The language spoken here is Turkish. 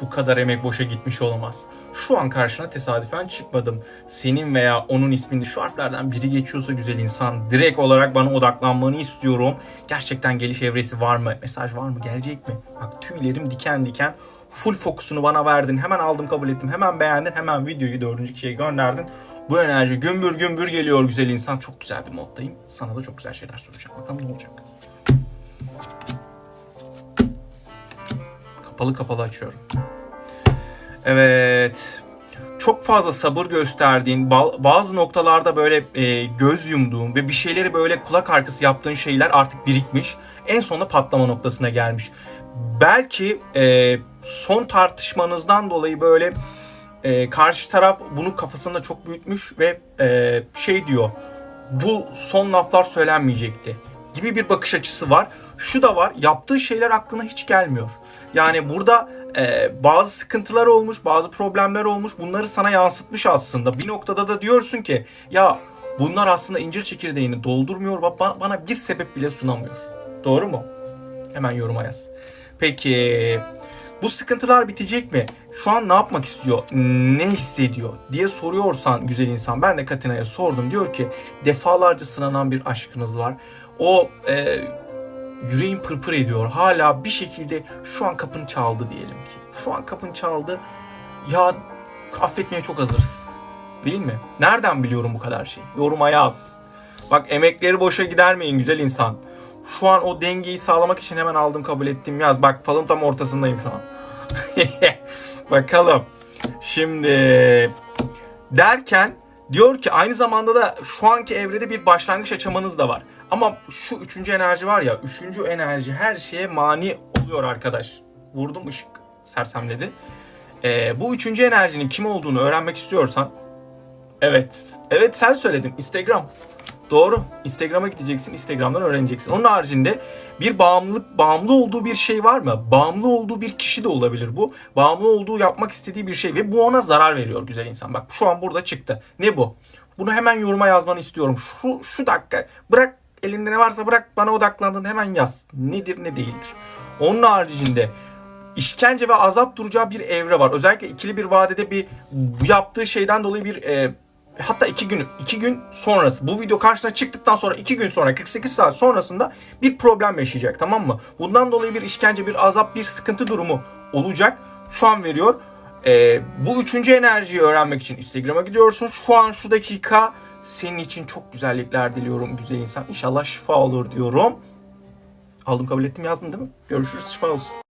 bu kadar emek boşa gitmiş olamaz. Şu an karşına tesadüfen çıkmadım. Senin veya onun isminde şu harflerden biri geçiyorsa güzel insan direkt olarak bana odaklanmanı istiyorum. Gerçekten geliş evresi var mı? Mesaj var mı? Gelecek mi? Bak tüylerim diken diken. Full fokusunu bana verdin. Hemen aldım kabul ettim. Hemen beğendin. Hemen videoyu dördüncü kişiye gönderdin. Bu enerji gümbür gümbür geliyor güzel insan. Çok güzel bir moddayım. Sana da çok güzel şeyler soracağım. Bakalım ne olacak. Kapalı kapalı açıyorum. Evet. Çok fazla sabır gösterdiğin, ba- bazı noktalarda böyle e, göz yumduğun ve bir şeyleri böyle kulak arkası yaptığın şeyler artık birikmiş. En sonunda patlama noktasına gelmiş. Belki e, son tartışmanızdan dolayı böyle e, karşı taraf bunu kafasında çok büyütmüş ve e, şey diyor. Bu son laflar söylenmeyecekti gibi bir bakış açısı var. Şu da var. Yaptığı şeyler aklına hiç gelmiyor. Yani burada e, bazı sıkıntılar olmuş, bazı problemler olmuş. Bunları sana yansıtmış aslında. Bir noktada da diyorsun ki ya bunlar aslında incir çekirdeğini doldurmuyor ve ba- bana bir sebep bile sunamıyor. Doğru mu? Hemen yoruma yaz. Peki bu sıkıntılar bitecek mi? Şu an ne yapmak istiyor? Ne hissediyor? diye soruyorsan güzel insan. Ben de Katina'ya sordum. Diyor ki defalarca sınanan bir aşkınız var. O e, yüreğim pırpır ediyor. Hala bir şekilde şu an kapını çaldı diyelim ki. Şu an kapını çaldı. Ya affetmeye çok hazırsın. Değil mi? Nereden biliyorum bu kadar şeyi? Yoruma yaz. Bak emekleri boşa gidermeyin güzel insan. Şu an o dengeyi sağlamak için hemen aldım kabul ettim yaz. Bak falın tam ortasındayım şu an. Bakalım. Şimdi derken diyor ki aynı zamanda da şu anki evrede bir başlangıç aşamanız da var. Ama şu üçüncü enerji var ya, üçüncü enerji her şeye mani oluyor arkadaş. Vurdum ışık sersemledi. Ee, bu üçüncü enerjinin kim olduğunu öğrenmek istiyorsan Evet. Evet sen söyledin. Instagram. Doğru. Instagram'a gideceksin. Instagram'dan öğreneceksin. Onun haricinde bir bağımlılık, bağımlı olduğu bir şey var mı? Bağımlı olduğu bir kişi de olabilir bu. Bağımlı olduğu yapmak istediği bir şey ve bu ona zarar veriyor güzel insan. Bak şu an burada çıktı. Ne bu? Bunu hemen yoruma yazmanı istiyorum. Şu şu dakika bırak elinde ne varsa bırak bana odaklandığını hemen yaz. Nedir ne değildir. Onun haricinde işkence ve azap duracağı bir evre var. Özellikle ikili bir vadede bir yaptığı şeyden dolayı bir e, hatta iki gün iki gün sonrası bu video karşına çıktıktan sonra iki gün sonra 48 saat sonrasında bir problem yaşayacak tamam mı? Bundan dolayı bir işkence, bir azap, bir sıkıntı durumu olacak. Şu an veriyor. E, bu üçüncü enerjiyi öğrenmek için Instagram'a gidiyorsun. Şu an şu dakika senin için çok güzellikler diliyorum güzel insan. İnşallah şifa olur diyorum. Aldım kabul ettim yazdın değil mi? Görüşürüz şifa olsun.